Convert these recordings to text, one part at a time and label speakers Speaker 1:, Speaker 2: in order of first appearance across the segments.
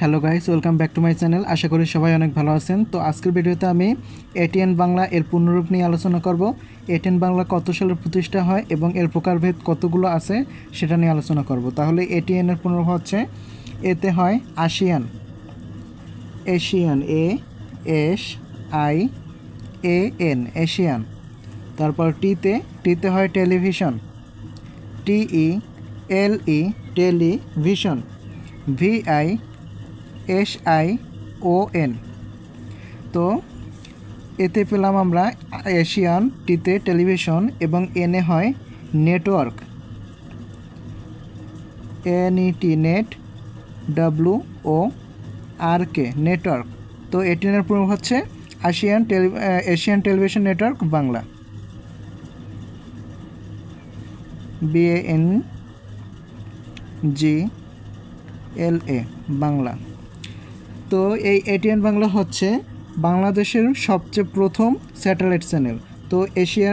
Speaker 1: Hello guys welcome back to my channel আশা করি সবাই অনেক ভালো আছেন। তো আজকের ভিডিওতে আমি এটিএন বাংলা এর পূর্ণরূপ নিয়ে আলোচনা করব। এটিএন বাংলা কত সালের প্রতিষ্ঠা হয় এবং এর প্রকারভেদ কতগুলো আছে সেটা নিয়ে আলোচনা করব। তাহলে এটিএন এর পূর্ণরূপ হচ্ছে এতে হয় Asian. Asian, A, S, I, A, N, Asian. তারপর টিতে টিতে হয় television. T E L E, television. V I S I O N. তো, এতে পেলাম আমরা এশিয়ান টিতে টেলিভিশন এবং এনে হয় network. N E T net W O R K, network. তো এটিনের পূর্ব হচ্ছে Asian tele Asian television network Bangla. B A N G L A, Bangla. তো এই এটিএন বাংলা হচ্ছে বাংলাদেশের সবচেয়ে প্রথম স্যাটেলাইট চ্যানেল। তো এশিয়া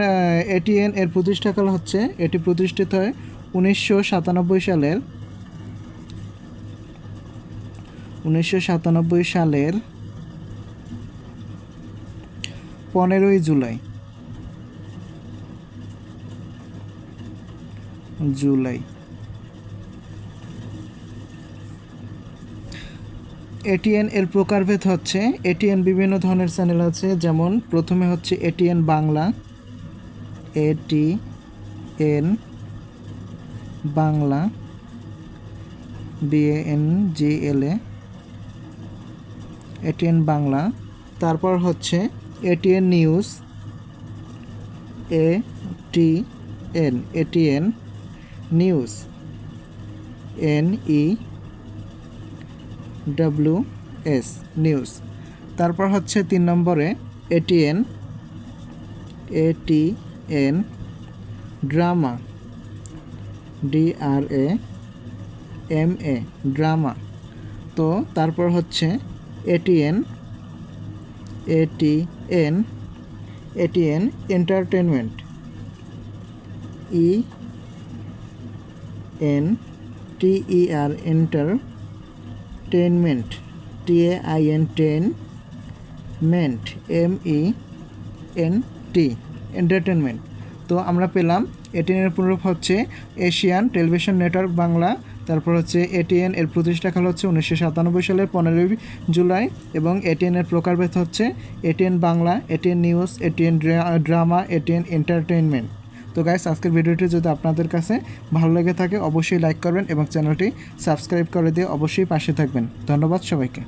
Speaker 1: এটিএন এর প্রতিষ্ঠাকাল হচ্ছে, এটি প্রতিষ্ঠিত হয় উনিশশো সাতানব্বই সালের, উনিশশো সাতানব্বই সালের পনেরোই জুলাই। জুলাই। এটিএন এর প্রকারভেদ হচ্ছে এটিএন বিভিন্ন ধরনের চ্যানেল আছে, যেমন প্রথমে হচ্ছে ATN Bangla A T N Bangla B A N G L A ATN Bangla, তারপর হচ্ছে ATN news A T N ATN news N E W S news. তারপর হচ্ছে তিন নম্বরে ATN ATN drama, D R A, M A drama. তো তারপর হচ্ছে ATN ATN ATN entertainment E N T E R enter tainment T A I N tain ment M E N T entertainment তো আমরা পেলাম এটিএনের পুনরূপ হচ্ছে Asian television network Bangla তারপর হচ্ছে ATN এর প্রতিষ্ঠাকাল হচ্ছে উনিশশো সাতানব্বই সালের পনেরোই জুলাই এবং এটিএন এর প্রকারভেদ হচ্ছে ATN Bangla ATN news ATN drama ATN entertainment তো গাইস আজকের ভিডিওটি যদি আপনাদের কাছে ভালো লেগে থাকে, অবশ্যই লাইক করবেন এবং চ্যানেলটি সাবস্ক্রাইব করে দিয়ে অবশ্যই পাশে থাকবেন। ধন্যবাদ সবাইকে।